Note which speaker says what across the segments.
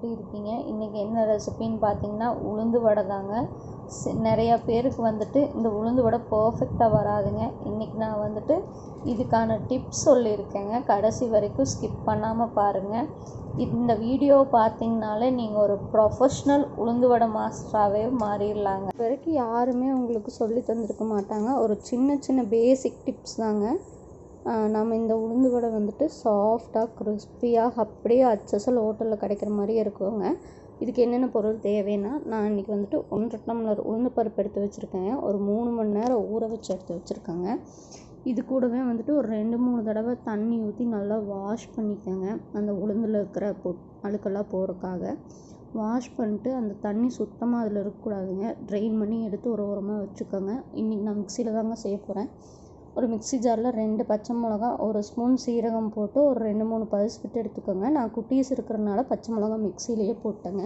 Speaker 1: எப்படி இருக்கீங்க. இன்றைக்கி என்ன ரெசிபின்னு பார்த்தீங்கன்னா உளுந்து வடை தாங்க. நிறையா பேருக்கு வந்துட்டு இந்த உளுந்து வடை பர்ஃபெக்டாக வராதுங்க. இன்றைக்கி நான் வந்துட்டு இதுக்கான டிப்ஸ் சொல்லியிருக்கேங்க. கடைசி வரைக்கும் ஸ்கிப் பண்ணாமல் பாருங்கள் இந்த வீடியோ பார்த்தீங்கனாலே நீங்கள் ஒரு ப்ரொஃபஷ்னல் உளுந்து வடை மாஸ்டராகவே மாறிடலாங்க. இது வரைக்கும் யாருமே உங்களுக்கு சொல்லி தந்திருக்க மாட்டாங்க. ஒரு சின்ன சின்ன பேசிக் டிப்ஸ் தாங்க. நம்ம இந்த உளுந்து வடை வந்துட்டு சாஃப்டாக கிறிஸ்பியாக அப்படியே அச்சசல் ஹோட்டலில் கிடைக்கிற மாதிரியே இருக்குங்க. இதுக்கு என்னென்ன பொருள் தேவைன்னா நான் இன்றைக்கி வந்துட்டு ஒன்றரை டம்ளர் உளுந்து பருப்பு எடுத்து வச்சுருக்கேங்க ஒரு மூணு மணி நேரம் ஊற வச்சு எடுத்து வச்சுருக்கேங்க. இது கூடவே வந்துட்டு ஒரு ரெண்டு மூணு தடவை தண்ணி ஊற்றி நல்லா வாஷ் பண்ணிக்கோங்க. அந்த உளுந்தில் இருக்கிற பொ அழுக்கெல்லாம் போகிறக்காக வாஷ் பண்ணிட்டு அந்த தண்ணி சுத்தமாக அதில் இருக்கக்கூடாதுங்க. ட்ரெயின் பண்ணி எடுத்து ஒரு ஓரமாக வச்சுக்கோங்க. இன்றைக்கி நான் மிக்சியில் தாங்க செய்ய போகிறேன் ஒரு மிக்ஸி ஜாரில் ரெண்டு பச்சை மிளகா ஒரு ஸ்பூன் சீரகம் போட்டு ஒரு ரெண்டு மூணு பல்ஸ் விட்டு எடுத்துக்கோங்க. நான் குட்டீஸ் இருக்கிறனால பச்சை மிளகா மிக்சிலேயே போட்டேங்க.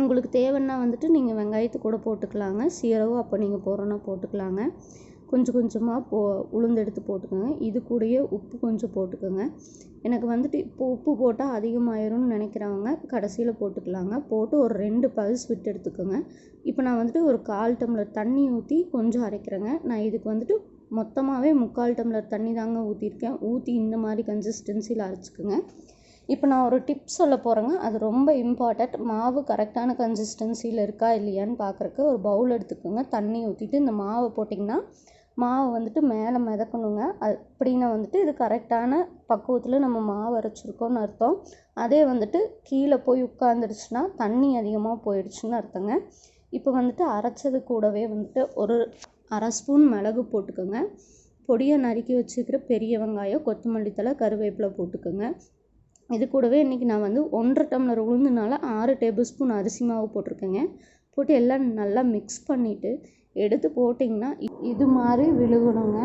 Speaker 1: உங்களுக்கு தேவைன்னா வந்துட்டு நீங்கள் வெங்காயத்தை கூட போட்டுக்கலாங்க. சீரகம் அப்போ நீங்கள் போடுறோன்னா போட்டுக்கலாங்க. கொஞ்சம் கொஞ்சமாக போ உளுந்து எடுத்து போட்டுக்கோங்க. இது கூடயே உப்பு கொஞ்சம் போட்டுக்கோங்க. எனக்கு வந்துட்டு இப்போ உப்பு போட்டால் அதிகமாயிரும்னு நினைக்கிறவங்க கடைசியில் போட்டுக்கலாங்க. போட்டு ஒரு ரெண்டு பல்ஸ் விட்டு எடுத்துக்கோங்க. இப்போ நான் வந்துட்டு ஒரு கால் டம்ளர் தண்ணி ஊற்றி கொஞ்சம் அரைக்கிறேங்க. நான் இதுக்கு வந்துட்டு மொத்தமாகவே முக்கால் டம்ளர் தண்ணி தாங்க ஊற்றிருக்கேன் ஊற்றி இந்த மாதிரி கன்சிஸ்டன்சியில் அரைச்சிக்கோங்க. இப்போ நான் ஒரு டிப் சொல்ல போகிறேங்க அது ரொம்ப இம்பார்ட்டண்ட் மாவு கரெக்டான கன்சிஸ்டன்சியில் இருக்கா இல்லையான்னு பார்க்குறக்கு ஒரு பவுல் எடுத்துக்கோங்க. தண்ணி ஊற்றிட்டு இந்த மாவை போட்டிங்கன்னா மாவு வந்துட்டு மேலே மிதக்கணுங்க. அது அப்படின்னா வந்துட்டு இது கரெக்டான பக்குவத்தில் நம்ம மாவு அரைச்சிருக்கோம்னு அர்த்தம். அதே வந்துட்டு கீழே போய் உட்காந்துருச்சுன்னா தண்ணி அதிகமாக போயிடுச்சுன்னு அர்த்தங்க. இப்போ வந்துட்டு அரைச்சது கூடவே வந்துட்டு ஒரு அரை ஸ்பூன் மிளகு போட்டுக்கோங்க. பொடியை நறுக்கி வச்சுக்கிற பெரிய வெங்காயம் கொத்தமல்லி தழை கருவேப்பிலை போட்டுக்கோங்க. இது கூடவே இன்றைக்கி நான் வந்து ஒன்றரை டம்ளர் உளுந்துனால ஆறு டேபிள் ஸ்பூன் அரிசி மாவு போட்டிருக்கேங்க. போட்டு எல்லாம் நல்லா மிக்ஸ் பண்ணிவிட்டு எடுத்து போட்டிங்கன்னா இது மாதிரி விழுகணுங்க.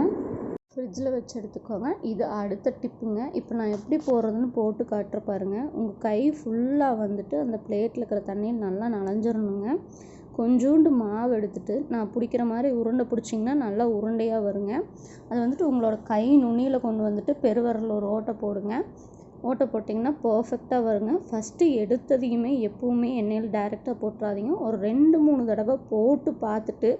Speaker 1: ஃப்ரிட்ஜில் வச்சு எடுத்துக்கோங்க. இது அடுத்த டிப்புங்க. இப்போ நான் எப்படி போடுறதுன்னு போட்டு காட்டுற பாருங்கள் உங்கள் கை ஃபுல்லாக வந்துட்டு அந்த பிளேட்டில் இருக்கிற தண்ணியில் நல்லா நனைஞ்சிரணுங்க. கொஞ்சோண்டு மாவு எடுத்துட்டு நான் பிடிக்கிற மாதிரி உருண்டை பிடிச்சிங்கன்னா நல்லா உருண்டையாக வருங்க. அது வந்துட்டு உங்களோட கை நுனியில் கொண்டு வந்துட்டு பெருவிரல் ஒரு ஓட்டை போடுங்க. ஓட்டை போட்டிங்கன்னா பர்ஃபெக்டாக வருங்க. ஃபஸ்ட்டு எடுத்ததையுமே எப்பவுமே எண்ணெயில் டைரெக்டாக போட்டுறாதீங்க. ஒரு ரெண்டு மூணு தடவை போட்டு பார்த்துட்டு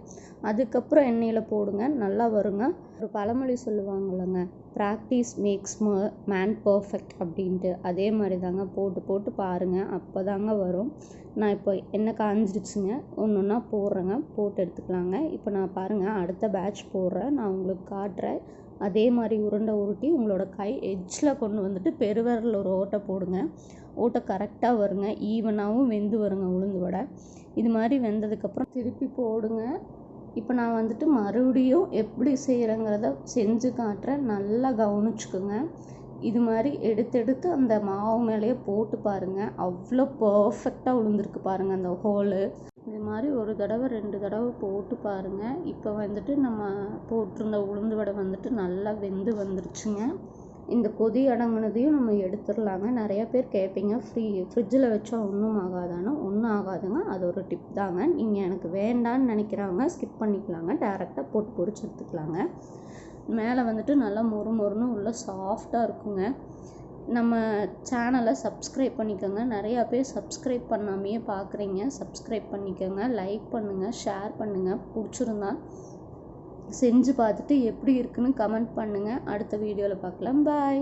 Speaker 1: அதுக்கப்புறம் எண்ணெயில் போடுங்க. நல்லா வருங்க. ஒரு பழமொழி சொல்லுவாங்கல்லங்க ப்ராக்டிஸ் மேக்ஸ் ம மேன் பர்ஃபெக்ட் அப்படின்ட்டு. அதே மாதிரி தாங்க போட்டு போட்டு பாருங்கள் அப்போ தாங்க வரும். நான் இப்போ என்ன காஞ்சிருச்சுங்க ஒன்று ஒன்றா போடுறேங்க போட்டு எடுத்துக்கலாங்க. இப்போ நான் பாருங்கள் அடுத்த பேட்ச் போடுறேன் நான் உங்களுக்கு காட்டுறேன். அதே மாதிரி உருண்டை உருட்டி உங்களோட கை எட்ஜில் கொண்டு வந்துட்டு பெருவரில் ஒரு ஓட்டை போடுங்க. ஓட்டை கரெக்டாக வருங்க ஈவனாகவும் வெந்து வருங்க உளுந்து வடை. இது மாதிரி வெந்ததுக்கப்புறம் திருப்பி போடுங்க. இப்போ நான் வந்துட்டு மறுபடியும் எப்படி செய்கிறேங்கிறத செஞ்சு காட்டுறேன் நல்லா கவனிச்சுக்குங்க. இது மாதிரி எடுத்து எடுத்து அந்த மாவு மேலேயே போட்டு பாருங்கள் அவ்வளோ பர்ஃபெக்டாக விழுந்திருக்கு பாருங்கள் அந்த ஹோலு இது மாதிரி ஒரு தடவை ரெண்டு தடவை போட்டு பாருங்கள் இப்போ வந்துட்டு நம்ம போட்டிருந்த உளுந்து வடை வந்துட்டு நல்லா வெந்து வந்துருச்சுங்க. இந்த கொதி அடங்குனதையும் நம்ம எடுத்துடலாங்க. நிறையா பேர் கேட்பீங்க ஃப்ரீ ஃப்ரிட்ஜில் வச்சா ஒன்றும் ஆகாதான்னு. ஒன்றும் ஆகாதுங்க. அது ஒரு டிப் தாங்க. நீங்கள் எனக்கு வேண்டான்னு நினைக்கிறவங்க ஸ்கிப் பண்ணிக்கலாங்க. டேரெக்டாக போட்டு பொரிச்சு எடுத்துக்கலாங்க. மேலே வந்துட்டு நல்லா மொறு மொறுன்னு உள்ள சாஃப்டாக இருக்குங்க. நம்ம சேனலை சப்ஸ்கிரைப் பண்ணிக்கோங்க. நிறையா பேர் சப்ஸ்கிரைப் பண்ணாமையே பார்க்குறீங்க சப்ஸ்கிரைப் பண்ணிக்கோங்க. லைக் பண்ணுங்கள் ஷேர் பண்ணுங்கள் பிடிச்சிருந்தா செஞ்சு பார்த்துட்டு எப்படி இருக்குன்னு கமெண்ட் பண்ணுங்கள் அடுத்த வீடியோவில் பார்க்கலாம். பாய்